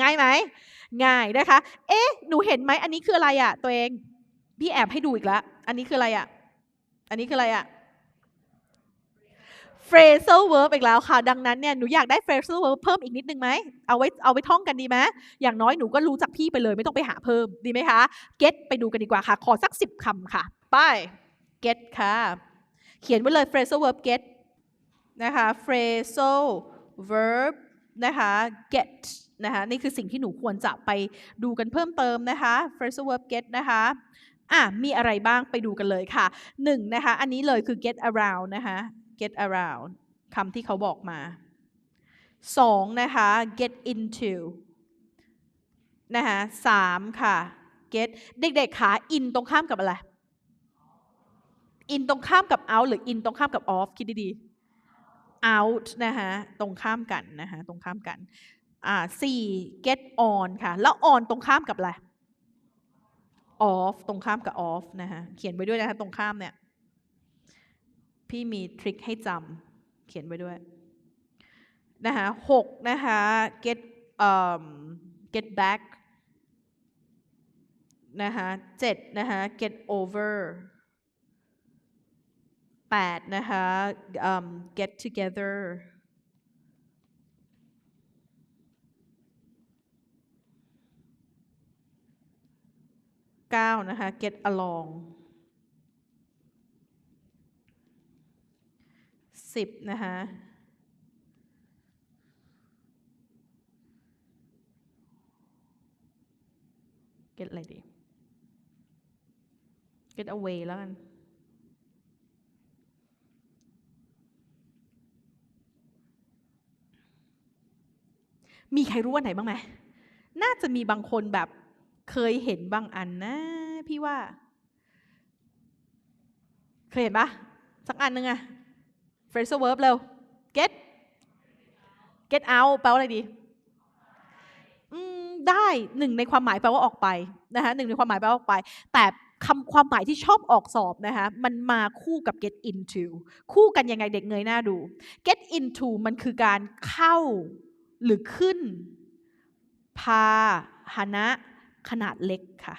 ง่ายไหมง่ายนะคะ เอ๊ะ หนูเห็นไหมอันนี้คืออะไรอะตัวเอง พี่แอบให้ดูอีกแล้วอันนี้คืออะไรอะอันนี้คืออะไรอะ phrasal verb อีกแล้วค่ะ ดังนั้นเนี่ยหนูอยากได้ phrasal verb เพิ่มอีกนิดนึงไหมเอาไว้เอาไว้ท่องกันดีไหมอย่างน้อยหนูก็รู้จักพี่ไปเลยไม่ต้องไปหาเพิ่มดีไหมคะ get ไปดูกันดีกว่าค่ะ ขอสักสิบคำค่ะ ไป get ค่ะ เขียนไว้เลย phrasal verb get นะคะ phrasal verb นะคะ get นะคะนี่คือสิ่งที่หนูควรจะไปดูกันเพิ่มเติมนะคะ phrasal verb get นะคะอะมีอะไรบ้างไปดูกันเลยค่ะหนึ่งนะคะ อันนี้เลยคือ get around นะคะ get around คำที่เขาบอกมาสองนะคะ get into นะคะสามค่ะ get เด็กๆขา in ตรงข้ามกับอะไร in ตรงข้ามกับ out หรือ in ตรงข้ามกับ off คิดดีๆ out นะคะตรงข้ามกันนะคะตรงข้ามกันอ่าสี่ get on ค่ะ แล้ว on ตรงข้ามกับอะไร off ตรงข้ามกับ off นะคะเขียนไว้ด้วยนะคะตรงข้ามเนี่ย พี่มีทริคให้จำเขียนไว้ด้วยนะคะหกนะคะ get um get back นะคะเจ็ดนะคะ get over แปดนะคะ um, get together เก้านะคะ get along สิบนะคะ get อะไรดี get away แล้วกัน มีใครรู้วันไหนบ้างไหมน่าจะมีบางคนแบบเคยเห็นบางอันนะ พี่ว่า เคยเห็นปะสักอันนึงอะ phrasal verb เร็ว get get out แปลว่าอะไรดีอืมได้หนึ่งในความหมายแปลว่าออกไปนะคะหนึ่งในความหมายแปลว่าออกไป แต่คำความหมายที่ชอบออกสอบนะคะมันมาคู่กับ get into คู่กันยังไงเด็กเงยหน้าดู get into มันคือการเข้า หรือขึ้น พาหนะขนาดเล็กค่ะ